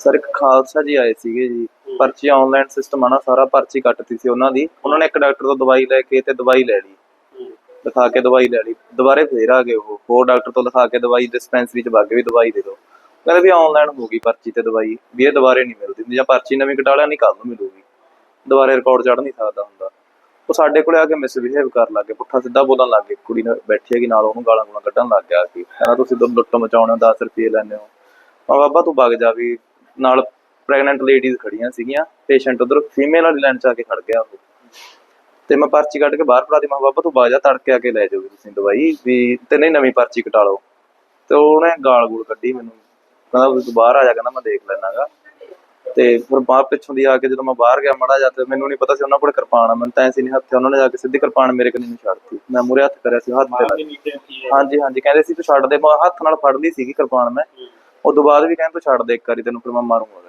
Sir ਇੱਕ ਖਾਲਸਾ ਜੀ ਆਏ ਸੀਗੇ ਜੀ। ਪਰਚੀ ਆਨਲਾਈਨ ਸਿਸਟਮ ਆ ਨਾ ਸਾਰਾ ਪਰਚੀ ਕੱਟਤੀ ਸੀ ਉਹਨਾਂ ਦੀ। ਉਹਨਾਂ ਨੇ ਇੱਕ ਡਾਕਟਰ ਤੋਂ ਦਵਾਈ ਲੈ ਕੇ ਤੇ ਦਵਾਈ ਲੈ ਲਈ। ਲਿਖਾ ਕੇ ਦਵਾਈ ਲੈ ਲਈ। ਦੁਬਾਰੇ ਫੇਰ ਆ ਗਏ ਉਹ। ਹੋਰ ਡਾਕਟਰ ਤੋਂ ਲਿਖਾ ਕੇ ਦਵਾਈ ਡਿਸਪੈਂਸਰੀ ਚ ਵਗ ਵੀ ਦਵਾਈ ਦੇ ਦਿਓ ਕਹਿੰਦੇ ਵੀ ਆਨਲਾਈਨ ਹੋ ਗਈ ਪਰਚੀ ਤੇ ਦਵਾਈ। ਵੀ ਇਹ ਦੁਬਾਰੇ ਨਹੀਂ ਮਿਲਦੀ। ਜਾਂ ਪਰਚੀ ਨਵੀਂ ਕਟਾ ਲਿਆ ਨਹੀਂ ਕੱਲ ਨੂੰ ਮਿਲੂਗੀ। ਦੁਬਾਰੇ ਰਿਕਾਰਡ ਚੜ ਨਹੀਂ ਸਕਦਾ ਹੁੰਦਾ। ਉਹ ਸਾਡੇ ਕੋਲੇ ਆ ਕੇ ਮਿਸਬਿਹੇਵ ਕਰਨ ਲੱਗੇ ਪੁੱਠਾ ਸਿੱਧਾ ਬੋਲਣ ਲੱਗੇ ਕੁੜੀ ਨਾਲ ਬੈਠੀ ਹੈਗੀ ਨਾਲ ਉਹਨੂੰ ਗਾਲਾਂ ਗੂਲਾਂ ਕੱਢਣ ਲੱਗ ਗਿਆ ਕਿ। ਕਹਿੰਦਾ ਤੁਸੀਂ ਦੁੱਧ ਲੁੱਟ ਮਚਾਉਣੇ ਹੋ 10 ਰੁਪਏ ਲੈਂਦੇ ਹੋ। ਬਾਬਾ ਤੂੰ ਵਗ ਜਾ ਵੀ। ਨਾਲ ਪ੍ਰੈਗਨੈਂਟ ਲੇਡੀਜ਼ ਖੜੀਆਂ ਸੀਗੀਆਂ ਪੇਸ਼ੈਂਟ ਉਧਰ ਫੀਮੇਲ ਵਾਲੀ ਲਾਈਨ ਚ ਆ ਕੇ ਖੜ ਗਿਆ ਉਹ। ਤੇ ਮੈਂ ਪਰਚੀ ਕੱਢ ਕੇ ਬਾਹਰ ਫੜਾ ਦੀ ਮੈਂ ਬਾਬਾ ਤੂੰ ਬਾਜਾ ਤੜਕੇ ਆ ਕੇ ਲੈ ਜਾਓ ਤੁਸੀਂ ਦਵਾਈ ਵੀ ਤੇ ਨਹੀਂ ਨਵੀਂ ਪਰਚੀ ਕਟਾ ਲਓ। ਤੇ ਉਹਨੇ ਗਾਲ ਗੂਲ ਕੱਢੀ ਮੈਨੂੰ। ਕਹਿੰਦਾ ਤੂੰ ਬਾਹਰ ਆ ਜਾ ਕਹਿੰਦਾ ਮੈਂ ਦੇਖ ਲੈਣਾਗਾ ਤੇ ਫਿਰ ਬਾਹਰ ਪਿੱਛੋਂ ਦੀ ਆ ਕੇ ਜਦੋਂ ਮੈਂ ਬਾਹਰ ਗਿਆ ਮੜਾ ਜਾ ਤੇ ਮੈਨੂੰ ਨਹੀਂ ਪਤਾ ਸੀ ਉਹਨਾਂ ਕੋਲ ਕਿਰਪਾਨ ਆ ਮੈਨੂੰ ਤਾਂ ਐਸੀ ਨਹੀਂ ਹੱਥੇ ਉਹਨਾਂ ਨੇ ਜਾ ਕੇ ਸਿੱਧੀ ਕਿਰਪਾਨ ਮੇਰੇ ਕੰਨੀ ਨੂੰ ਛੱਡਤੀ ਮੈਂ ਮੂਰੇ ਹੱਥ ਕਰਿਆ ਸੀ ਹੱਥ ਤੇ ਹਾਂਜੀ ਹਾਂਜੀ ਕਹਿੰਦੇ ਸੀ ਤੂੰ ਛੱਡ ਦੇ ਮੈਂ ਹੱਥ ਨਾਲ ਫੜ ਲਈ ਸੀਗੀ ਕਿਰਪਾਨ ਮੈਂ। ਉਸ ਤੋਂ ਬਾਅਦ ਵੀ ਕਹਿੰਦੇ ਤੂੰ ਛੱਡ ਦੇ ਇੱਕ ਵਾਰੀ ਤੈਨੂੰ ਫਿਰ ਮੈਂ ਮਾਰੂੰਗਾ